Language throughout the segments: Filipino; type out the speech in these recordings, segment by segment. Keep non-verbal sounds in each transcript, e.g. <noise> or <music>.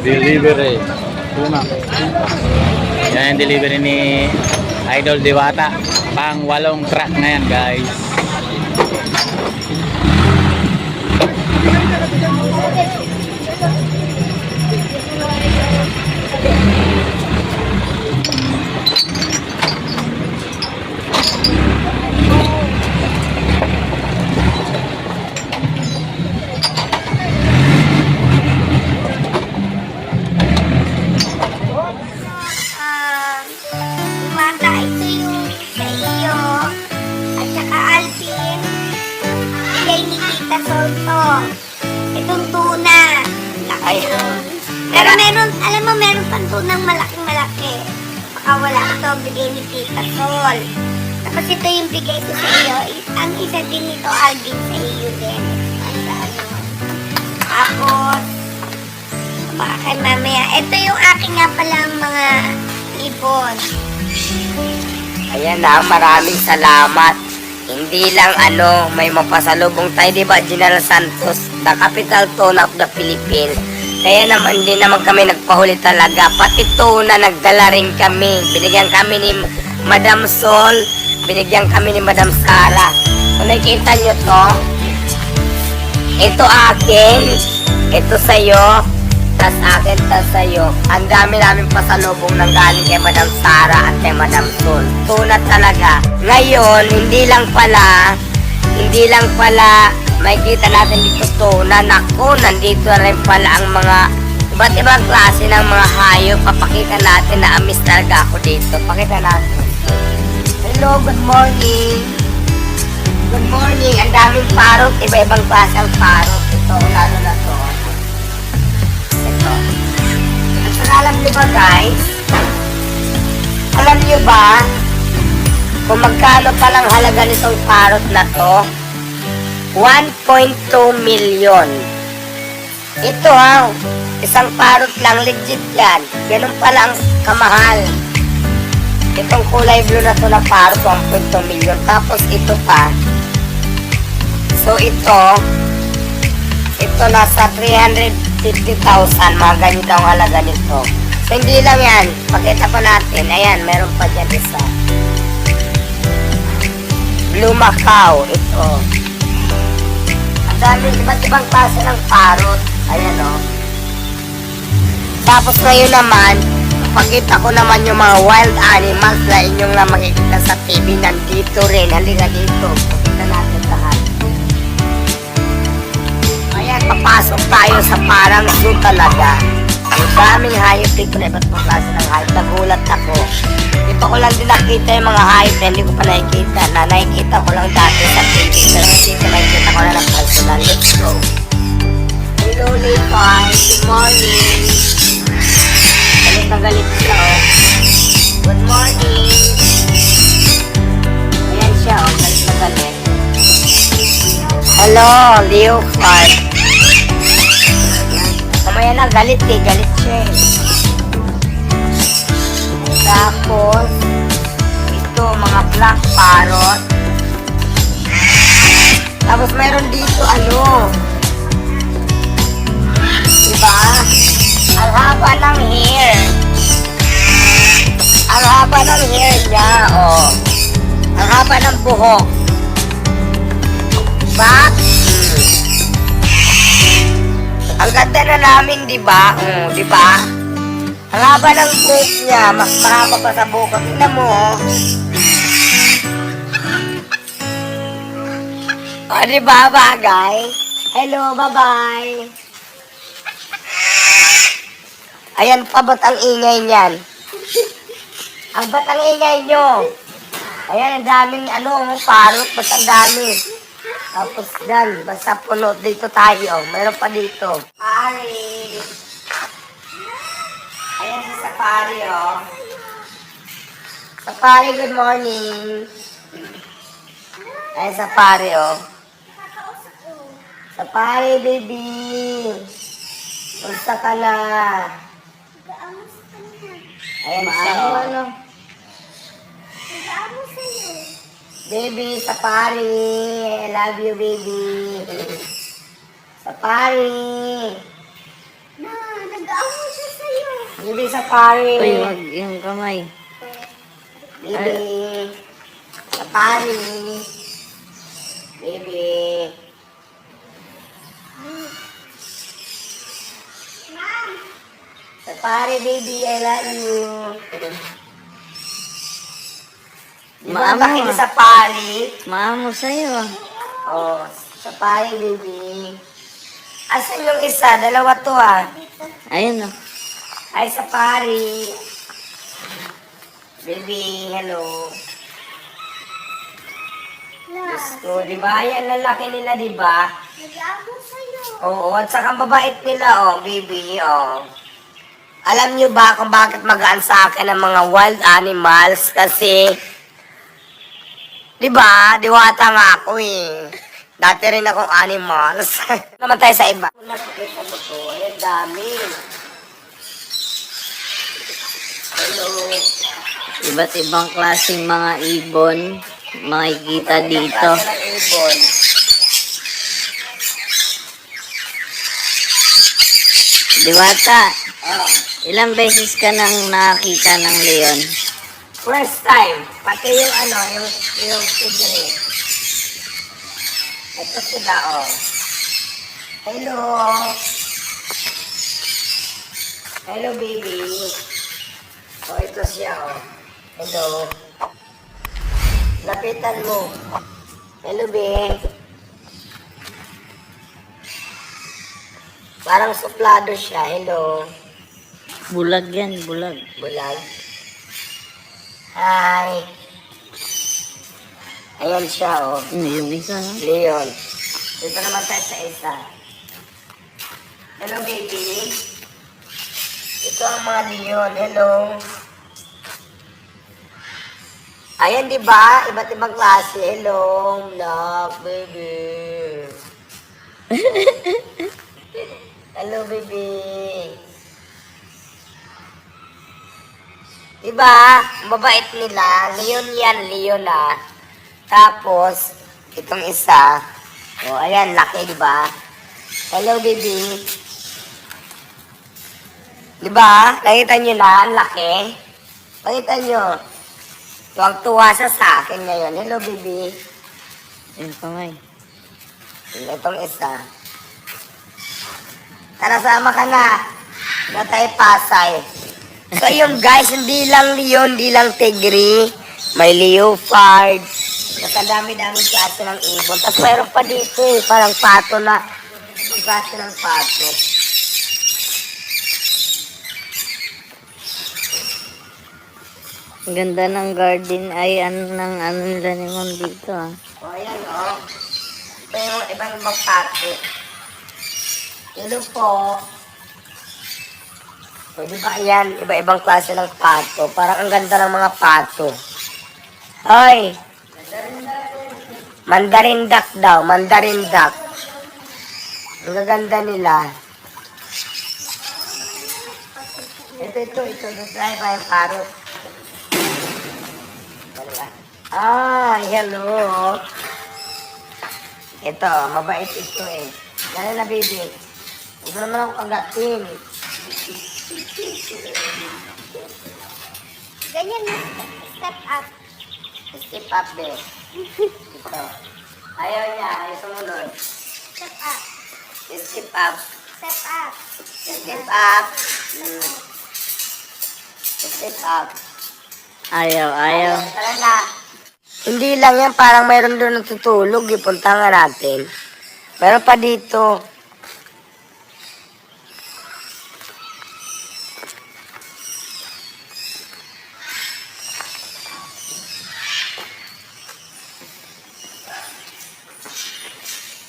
Delivery. Tuna. Yan yung delivery ni Idol Diwata. Pang walong truck na yan guys. Ni Tita Solto. Itong tuna. Laki. Pero meron, alam mo, meron pang tunang malaking malaki. Baka wala ito, bigay ni Tita Sol. Tapos ito yung bigay ko sa iyo. Ang isa din nito, Alvin, sa iyo din. Sa ano. Tapos, baka mamaya. Ito yung aking nga palang mga ibon. Ayan na, maraming salamat. Hindi lang ano, may mapasalubong tayo, di ba, General Santos, the capital tone of the Philippines. Kaya naman, hindi naman kami nagpahuli talaga. Pati tuna, nagdala rin kami. Binigyan kami ni Madam Sol, binigyan kami ni Madam Sara. Kung nakikita nyo to, ito akin, ito sa'yo, tas akin, tas sa'yo. Ang dami namin pasalubong ng galing kay Madam Sara at kay Madam Sol. Tuna talaga. Ngayon, hindi lang pala, hindi lang pala, makikita natin dito tuna. Naku, nandito na rin pala ang mga iba't ibang klase ng mga hayop. Papakita natin na amis talaga ako dito. Pakita natin. Hello, good morning. Good morning. Ang daming parot. Iba-ibang klase ang parot. Ito, lalo na ba guys? Alam niyo ba kung magkano palang halaga nitong parot na to? 1.2 million. Ito ha, isang parot lang, legit yan. Ganun pala ang kamahal. Itong kulay blue na to na parot, 1.2 million. Tapos ito pa. So ito, ito nasa 350,000, mga ganito ang halaga nito. So hindi lang yan, pakita ko natin. Ayan, meron pa dyan isa. Blue Macau, ito. Ang dami, iba't ibang klase ng parot. Ayan o. Tapos ngayon naman, pakita ko naman yung mga wild animals na inyong na makikita sa TV. Nandito rin. Halika dito. Pakita natin lahat. Ayan, papasok tayo sa parang zoo talaga. Ang daming hayop dito na iba't klase ng hayop. Nagulat ako. Dito ko lang din nakita yung mga hayop hindi ko pa nakikita. Na nakikita ko lang dati sa TV. Pero dito nakikita ko na ng personal. Let's go. Hello, Levi. Good morning. Galit na galit siya, oh. Good morning. Ayan siya, oh. Galit na galit. Hello, Leo Clark. Mamaya na, galit eh. Galit siya eh. Tapos, ito, mga black parrot. Tapos, meron dito, ano, diba? Ang haba ng hair. Ang haba ng hair niya, oh. Ang ng buhok. Diba? Ang ganda na namin, di ba? Mm, di ba? Ang haba ng buhok niya, mas mahaba pa sa buhok. Tingnan mo, oh. O, di ba, bagay? Hello, bye-bye. Ayan pa, ba't ang ingay niyan? Ang ba't ang ingay nyo? Ayan, ang daming ano, parot, ba't ang dami? Tapos dyan, basta puno dito tayo. Meron pa dito. Ari. Ayan si Safari, oh. Safari, good morning. Ayan, Safari, oh. Safari, baby. Kumusta ka na? Ayan siya, oh. Ano sa'yo? Baby, Safari. I love you, baby. Safari. Na, nag-amo siya sa'yo. Baby, Safari. Uy, wag yung kamay. Baby. Safari. Baby. Ma'am, Safari, baby. I love you. Maamo, ah. Safari? Maamo sa'yo. Oh, Safari, baby. Asan yung isa? Dalawa to, ah. Ayun oh. Hi, Safari. Baby, hello. Diyos ko, di ba? Ayan, lalaki nila, di ba? nag-amo sa'yo. Oo, at saka ang babait nila, oh, baby, oh. Alam niyo ba kung bakit magaan sa akin ang mga wild animals? Kasi, di ba, diwata nga ako eh. Dati rin akong animals. <laughs> Naman tayo sa iba. Nakikita mo to, ay dami. Hello. Iba't ibang klaseng mga ibon makikita dito. Ibon. Diwata, Oh, ilang beses ka nang nakakita ng leon? First time. Pati yung ano, yung, yung tigre. Ito sila, oh. Hello. Hello, baby. Oh, ito siya, oh. Hello. Lapitan mo. Hello, babe. Parang suplado siya. Hello. Bulag yan, bulag. Bulag. Hi. Ayan siya, oh. Ano yung isa? Leon. Dito naman tayo sa isa. Hello, baby. Ito ang mga Leon. Hello. Ayan, di ba? Iba't ibang klase. Hello, love, baby. <laughs> Hello, baby. Diba? Mabait nila. Leon yan, Leon ah. Tapos, itong isa. O, oh, ayan, laki, diba? Hello, baby. Diba? Nakita nyo na, ang laki. Nakita nyo. Tuwang-tuwa siya sa akin ngayon. Hello, baby. Yung kamay. Itong isa. Tara, sama ka na. Na tayo pasay. So yung guys, hindi lang leon, hindi lang tigri. May leopard. Saka dami-dami klase ng ibon. Tapos mayroon pa dito eh, parang pato na. Ang klase ng pato. Ang ganda ng garden ay ano ng ano nila ni Ma'am dito ah. O, ayan o. Ito yung ibang ibang pato. Hello po. Pwede ba yan? Iba-ibang klase ng pato. Parang ang ganda ng mga pato. Hoy! Mandarin duck daw. Mandarin duck. Ang gaganda nila. Ito, ito, ito. Try pa yung. Dalawa. Ah, hello. Ito, mabait ito eh. Dala na, baby. Huwag naman ako kagatin. Ganyan na. Step up. Step up, be. Ito. Ayaw niya, ayaw sumunod. Step up. Step up. Step up. Step up. Step up. Ayaw, ayaw. Tara na. Hindi lang yan, parang mayroon doon natutulog. Ipunta nga natin. Meron pa dito.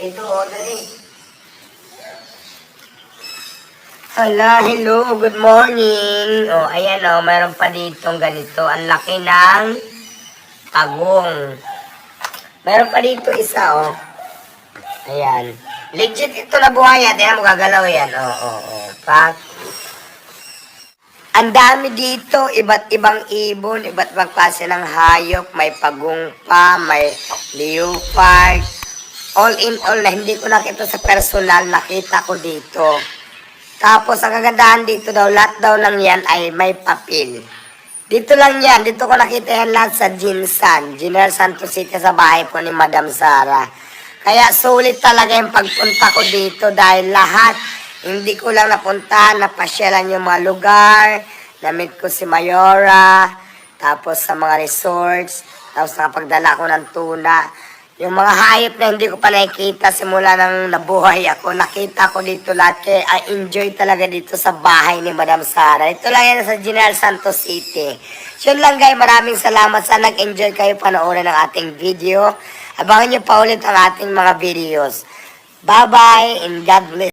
Ito, order eh. Hala, hello, good morning. Oh, ayan oh, mayroon pa ditong ganito. Ang laki ng tagong. Mayroon pa dito isa oh. Ayan. Legit ito na buhaya. Tingnan mo, gagalaw yan. Oo, oo, oo. Pak. Ang dami dito, iba't ibang ibon, iba't ibang klase ng hayop, may pagungpa, may leopard, all in all hindi ko nakita sa personal, nakita ko dito. Tapos ang kagandahan dito daw, lahat daw lang yan ay may papel. Dito lang yan, dito ko nakita yan lahat sa Jinsan, General Santos City sa bahay po ni Madam Sara. Kaya sulit talaga yung pagpunta ko dito dahil lahat, hindi ko lang napuntahan, napasyalan yung mga lugar, namit ko si Mayora, tapos sa mga resorts, tapos nakapagdala ko ng tuna. Yung mga hayop na hindi ko pa nakikita simula nang nabuhay ako, nakita ko dito lahat. Kaya I enjoy talaga dito sa bahay ni Madam Sara. Ito lang yan sa General Santos City. So yun lang guys, maraming salamat. Sana nag-enjoy kayo panoorin ng ating video. Abangan nyo pa ulit ang ating mga videos. Bye-bye and God bless.